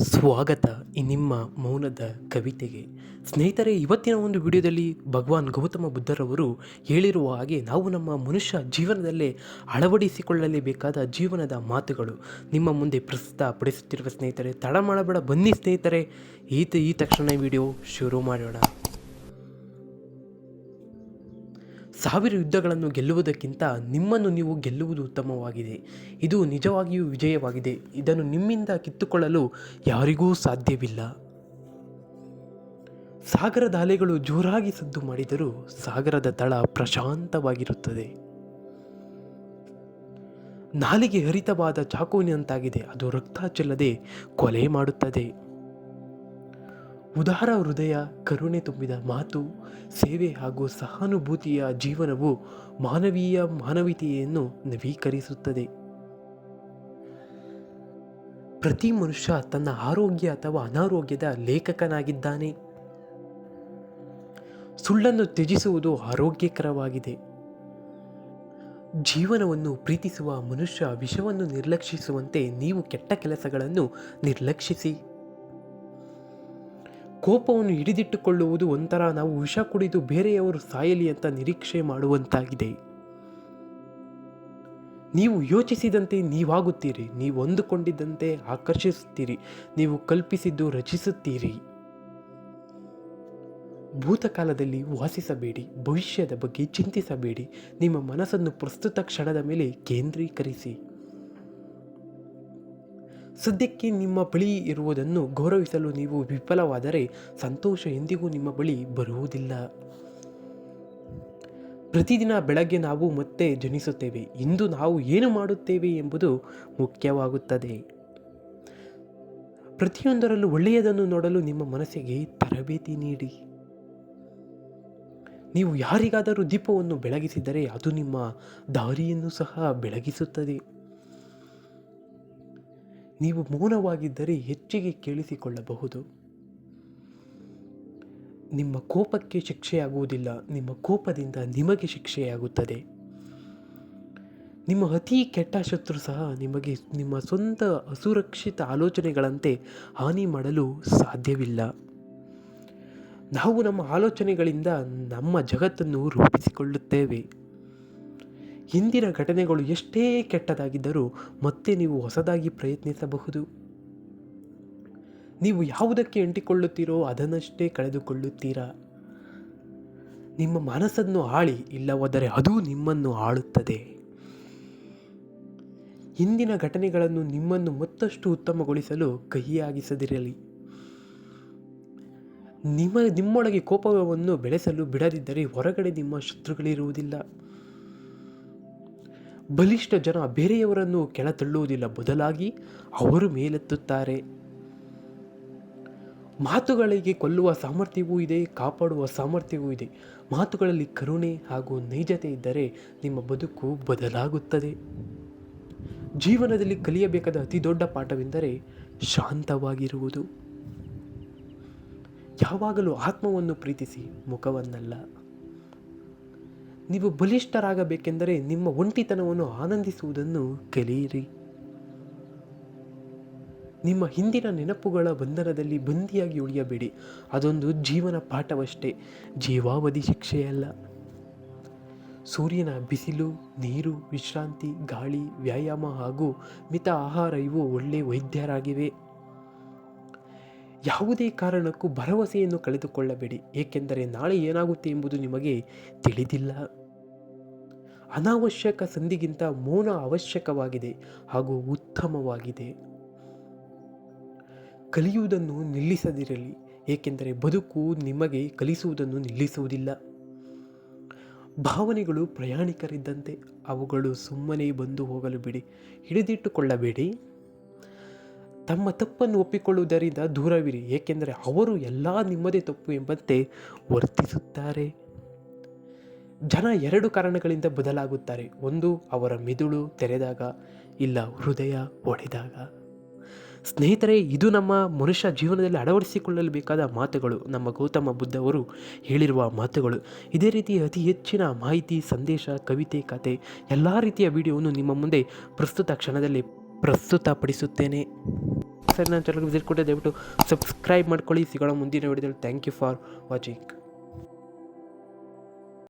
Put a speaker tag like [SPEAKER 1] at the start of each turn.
[SPEAKER 1] ಸ್ವಾಗತ ಈ ನಿಮ್ಮ ಮೌನದ ಕವಿತೆಗೆ. ಸ್ನೇಹಿತರೆ, ಇವತ್ತಿನ ಒಂದು ವಿಡಿಯೋದಲ್ಲಿ ಭಗವಾನ್ ಗೌತಮ ಬುದ್ಧರವರು ಹೇಳಿರುವ ಹಾಗೆ ನಾವು ನಮ್ಮ ಮನುಷ್ಯ ಜೀವನದಲ್ಲೇ ಅಳವಡಿಸಿಕೊಳ್ಳಲೇಬೇಕಾದ ಜೀವನದ ಮಾತುಗಳು. ನಿಮ್ಮ ಮುಂದೆ ಪ್ರಸ್ತುತ ಪಡಿಸುತ್ತಿರುವ ಸ್ನೇಹಿತರೆ, ತಡ ಮಾಡಬೇಡ ಬನ್ನಿ ಸ್ನೇಹಿತರೆ. ಈತ ಈ ತಕ್ಷಣ ವಿಡಿಯೋ ಶುರು ಮಾಡೋಣ. ಸಾವಿರ ಯುದ್ಧಗಳನ್ನು ಗೆಲ್ಲುವುದಕ್ಕಿಂತ ನಿಮ್ಮನ್ನು ನೀವು ಗೆಲ್ಲುವುದು ಉತ್ತಮವಾಗಿದೆ. ಇದು ನಿಜವಾಗಿಯೂ ವಿಜಯವಾಗಿದೆ. ಇದನ್ನು ನಿಮ್ಮಿಂದ ಕಿತ್ತುಕೊಳ್ಳಲು ಯಾರಿಗೂ ಸಾಧ್ಯವಿಲ್ಲ. ಸಾಗರದ ಅಲೆಗಳು ಜೋರಾಗಿ ಸದ್ದು ಮಾಡಿದರೂ ಸಾಗರದ ತಳ ಪ್ರಶಾಂತವಾಗಿರುತ್ತದೆ. ನಾಲಿಗೆ ಹರಿತವಾದ ಚಾಕುವಿನಂತಾಗಿದೆ ಅದು ರಕ್ತ ಚೆಲ್ಲದೆ ಕೊಲೆ ಮಾಡುತ್ತದೆ. ಉದಾರ ಹೃದಯ, ಕರುಣೆ ತುಂಬಿದ ಮಾತು, ಸೇವೆ ಹಾಗೂ ಸಹಾನುಭೂತಿಯ ಜೀವನವು ಮಾನವೀಯ ಮಾನವೀಯತೆಯನ್ನು ನವೀಕರಿಸುತ್ತದೆ. ಪ್ರತಿ ಮನುಷ್ಯ ತನ್ನ ಆರೋಗ್ಯ ಅಥವಾ ಅನಾರೋಗ್ಯದ ಲೇಖಕನಾಗಿದ್ದಾನೆ. ಸುಳ್ಳನ್ನು ತ್ಯಜಿಸುವುದು ಆರೋಗ್ಯಕರವಾಗಿದೆ. ಜೀವನವನ್ನು ಪ್ರೀತಿಸುವ ಮನುಷ್ಯ ವಿಷವನ್ನು ನಿರ್ಲಕ್ಷಿಸುವಂತೆ ನೀವು ಕೆಟ್ಟ ಕೆಲಸಗಳನ್ನು ನಿರ್ಲಕ್ಷಿಸಿ. ಕೋಪವನ್ನು ಹಿಡಿದಿಟ್ಟುಕೊಳ್ಳುವುದು ಒಂಥರ ನಾವು ವಿಷ ಕುಡಿದು ಬೇರೆಯವರು ಸಾಯಲಿ ಅಂತ ನಿರೀಕ್ಷೆ ಮಾಡುವಂತಾಗಿದೆ. ನೀವು ಯೋಚಿಸಿದಂತೆ ನೀವಾಗುತ್ತೀರಿ, ನೀವು ಹೊಂದಿಕೊಂಡಿದ್ದಂತೆ ಆಕರ್ಷಿಸುತ್ತೀರಿ, ನೀವು ಕಲ್ಪಿಸಿದ್ದು ರಚಿಸುತ್ತೀರಿ. ಭೂತಕಾಲದಲ್ಲಿ ವಾಸಿಸಬೇಡಿ, ಭವಿಷ್ಯದ ಬಗ್ಗೆ ಚಿಂತಿಸಬೇಡಿ, ನಿಮ್ಮ ಮನಸ್ಸನ್ನು ಪ್ರಸ್ತುತ ಕ್ಷಣದ ಮೇಲೆ ಕೇಂದ್ರೀಕರಿಸಿ. ಸದ್ಯಕ್ಕೆ ನಿಮ್ಮ ಬಳಿ ಇರುವುದನ್ನು ಗೌರವಿಸಲು ನೀವು ವಿಫಲವಾದರೆ ಸಂತೋಷ ಎಂದಿಗೂ ನಿಮ್ಮ ಬಳಿ ಬರುವುದಿಲ್ಲ. ಪ್ರತಿದಿನ ಬೆಳಗ್ಗೆ ನಾವು ಮತ್ತೆ ಜನಿಸುತ್ತೇವೆ. ಇಂದು ನಾವು ಏನು ಮಾಡುತ್ತೇವೆ ಎಂಬುದು ಮುಖ್ಯವಾಗುತ್ತದೆ. ಪ್ರತಿಯೊಂದರಲ್ಲೂ ಒಳ್ಳೆಯದನ್ನು ನೋಡಲು ನಿಮ್ಮ ಮನಸ್ಸಿಗೆ ತರಬೇತಿ ನೀಡಿ. ನೀವು ಯಾರಿಗಾದರೂ ದೀಪವನ್ನು ಬೆಳಗಿಸಿದರೆ ಅದು ನಿಮ್ಮ ದಾರಿಯನ್ನು ಸಹ ಬೆಳಗಿಸುತ್ತದೆ. ನೀವು ಮೌನವಾಗಿದ್ದರೆ ಹೆಚ್ಚಿಗೆ ಕೇಳಿಸಿಕೊಳ್ಳಬಹುದು. ನಿಮ್ಮ ಕೋಪಕ್ಕೆ ಶಿಕ್ಷೆಯಾಗುವುದಿಲ್ಲ, ನಿಮ್ಮ ಕೋಪದಿಂದ ನಿಮಗೆ ಶಿಕ್ಷೆಯಾಗುತ್ತದೆ. ನಿಮ್ಮ ಅತಿ ಕೆಟ್ಟ ಶತ್ರು ಸಹ ನಿಮಗೆ ನಿಮ್ಮ ಸ್ವಂತ ಅಸುರಕ್ಷಿತ ಆಲೋಚನೆಗಳಂತೆ ಹಾನಿ ಮಾಡಲು ಸಾಧ್ಯವಿಲ್ಲ. ನಾವು ನಮ್ಮ ಆಲೋಚನೆಗಳಿಂದ ನಮ್ಮ ಜಗತ್ತನ್ನು ರೂಪಿಸಿಕೊಳ್ಳುತ್ತೇವೆ. ಹಿಂದಿನ ಘಟನೆಗಳು ಎಷ್ಟೇ ಕೆಟ್ಟದಾಗಿದ್ದರೂ ಮತ್ತೆ ನೀವು ಹೊಸದಾಗಿ ಪ್ರಯತ್ನಿಸಬಹುದು. ನೀವು ಯಾವುದಕ್ಕೆ ಅಂಟಿಕೊಳ್ಳುತ್ತೀರೋ ಅದನ್ನಷ್ಟೇ ಕಳೆದುಕೊಳ್ಳುತ್ತೀರಾ? ನಿಮ್ಮ ಮನಸ್ಸನ್ನು ಆಳಿ, ಇಲ್ಲವಾದರೆ ಅದು ನಿಮ್ಮನ್ನು ಆಳುತ್ತದೆ. ಹಿಂದಿನ ಘಟನೆಗಳನ್ನು ನಿಮ್ಮನ್ನು ಮತ್ತಷ್ಟು ಉತ್ತಮಗೊಳಿಸಲು ಕಹಿಯಾಗಿಸದಿರಲಿ. ನಿಮ್ಮ ನಿಮ್ಮೊಳಗೆ ಕೋಪವನ್ನು ಬೆಳೆಸಲು ಬಿಡದಿದ್ದರೆ ಹೊರಗಡೆ ನಿಮ್ಮ ಶತ್ರುಗಳಿರುವುದಿಲ್ಲ. ಬಲಿಷ್ಠ ಜನ ಬೇರೆಯವರನ್ನು ಕೆಳತಳ್ಳುವುದಿಲ್ಲ. ಬದಲಾಗಿ ಅವರು ಮೇಲೆತ್ತುತ್ತಾರೆ. ಮಾತುಗಳಿಗೆ ಕೊಲ್ಲುವ ಸಾಮರ್ಥ್ಯವೂ ಇದೆ, ಕಾಪಾಡುವ ಸಾಮರ್ಥ್ಯವೂ ಇದೆ. ಮಾತುಗಳಲ್ಲಿ ಕರುಣೆ ಹಾಗೂ ನೈಜತೆ ಇದ್ದರೆ ನಿಮ್ಮ ಬದುಕು ಬದಲಾಗುತ್ತದೆ. ಜೀವನದಲ್ಲಿ ಕಲಿಯಬೇಕಾದ ಅತಿ ದೊಡ್ಡ ಪಾಠವೆಂದರೆ ಶಾಂತವಾಗಿರುವುದು. ಯಾವಾಗಲೂ ಆತ್ಮವನ್ನು ಪ್ರೀತಿಸಿ ಮುಖವನ್ನಲ್ಲ. ನೀವು ಬಲಿಷ್ಠರಾಗಬೇಕೆಂದರೆ ನಿಮ್ಮ ಒಂಟಿತನವನ್ನು ಆನಂದಿಸುವುದನ್ನು ಕಲಿಯಿರಿ. ನಿಮ್ಮ ಹಿಂದಿನ ನೆನಪುಗಳ ಬಂಧನದಲ್ಲಿ ಬಂದಿಯಾಗಿ ಉಳಿಯಬೇಡಿ. ಅದೊಂದು ಜೀವನ ಪಾಠವಷ್ಟೇ, ಜೀವಾವಧಿ ಶಿಕ್ಷೆಯಲ್ಲ. ಸೂರ್ಯನ ಬಿಸಿಲು, ನೀರು, ವಿಶ್ರಾಂತಿ, ಗಾಳಿ, ವ್ಯಾಯಾಮ ಹಾಗೂ ಮಿತ ಆಹಾರ ಇವು ಒಳ್ಳೆ ವೈದ್ಯರಾಗಿವೆ. ಯಾವುದೇ ಕಾರಣಕ್ಕೂ ಭರವಸೆಯನ್ನು ಕಳೆದುಕೊಳ್ಳಬೇಡಿ. ಏಕೆಂದರೆ ನಾಳೆ ಏನಾಗುತ್ತೆ ಎಂಬುದು ನಿಮಗೆ ತಿಳಿದಿಲ್ಲ. ಅನಾವಶ್ಯಕ ಸಂಧಿಗಿಂತ ಮೌನ ಅವಶ್ಯಕವಾಗಿದೆ ಹಾಗೂ ಉತ್ತಮವಾಗಿದೆ. ಕಲಿಯುವುದನ್ನು ನಿಲ್ಲಿಸದಿರಲಿ, ಏಕೆಂದರೆ ಬದುಕು ನಿಮಗೆ ಕಲಿಸುವುದನ್ನು ನಿಲ್ಲಿಸುವುದಿಲ್ಲ. ಭಾವನೆಗಳು ಪ್ರಯಾಣಿಕರಿದ್ದಂತೆ ಅವುಗಳು ಸುಮ್ಮನೆ ಬಂದು ಹೋಗಲು ಬಿಡಿ. ಹಿಡಿದಿಟ್ಟುಕೊಳ್ಳಬೇಡಿ. ತಮ್ಮ ತಪ್ಪನ್ನು ಒಪ್ಪಿಕೊಳ್ಳುವುದರಿಂದ ದೂರವಿರಿ. ಏಕೆಂದರೆ ಅವರು ಎಲ್ಲ ನಿಮ್ಮದೇ ತಪ್ಪು ಎಂಬಂತೆ ವರ್ತಿಸುತ್ತಾರೆ. ಜನ ಎರಡು ಕಾರಣಗಳಿಂದ ಬದಲಾಗುತ್ತಾರೆ. ಒಂದು, ಅವರ ಮಿದುಳು ತೆರೆದಾಗ, ಇಲ್ಲ, ಹೃದಯ ಒಡೆದಾಗ. ಸ್ನೇಹಿತರೆ, ಇದು ನಮ್ಮ ಮನುಷ್ಯ ಜೀವನದಲ್ಲಿ ಅಳವಡಿಸಿಕೊಳ್ಳಲು ಬೇಕಾದ ಮಾತುಗಳು. ನಮ್ಮ ಗೌತಮ ಬುದ್ಧವರು ಹೇಳಿರುವ ಮಾತುಗಳು. ಇದೇ ರೀತಿ ಅತಿ ಹೆಚ್ಚಿನ ಮಾಹಿತಿ, ಸಂದೇಶ, ಕವಿತೆ, ಕತೆ, ಎಲ್ಲ ರೀತಿಯ ವಿಡಿಯೋವನ್ನು ನಿಮ್ಮ ಮುಂದೆ ಪ್ರಸ್ತುತ ಕ್ಷಣದಲ್ಲಿ ಪ್ರಸ್ತುತಪಡಿಸುತ್ತೇನೆ. ಸರಿ ನಾನು ಚಾನಲ್ಗೆ ವಿಸಿಟ್ ಕೊಟ್ಟೆ ದಯವಿಟ್ಟು ಸಬ್ಸ್ಕ್ರೈಬ್ ಮಾಡ್ಕೊಳ್ಳಿ. ಸಿಗೋಣ ಮುಂದಿನ ವಿಡಿಯೋದಲ್ಲಿ ಥ್ಯಾಂಕ್ ಯು ಫಾರ್ ವಾಚಿಂಗ್